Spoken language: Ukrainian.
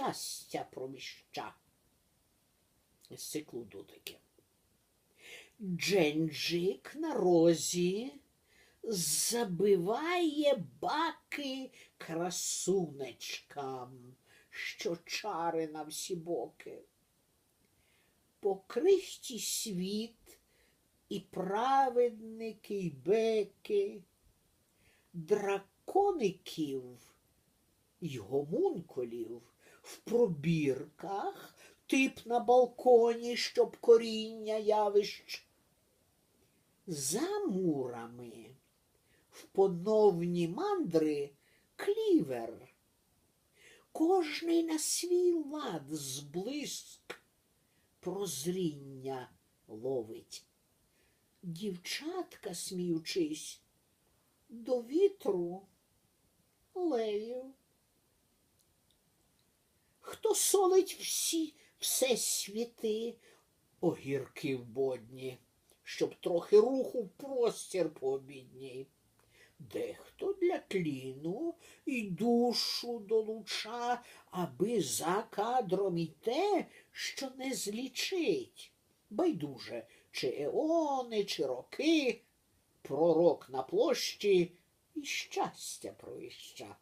щастя провіща. З циклу дудики. Дженджик на розі забиває баки красунечкам, що чари на всі боки. По крихті світ і праведники, і беки, дракоників й гомункулів в пробірках, тип на балконі, щоб коріння явищ. За мурами в поновні мандри клівер. Кожний на свій лад зблиск прозріння ловить. Дівчатка, сміючись, до вітру лею. Хто солить всі все світи, огірки в бодні, щоб трохи руху в простір пообідній. Дехто для тліну і душу долуча, аби за кадром і те, що не злічить. Байдуже, чи еони, чи роки, пророк на площі і щастя провіща.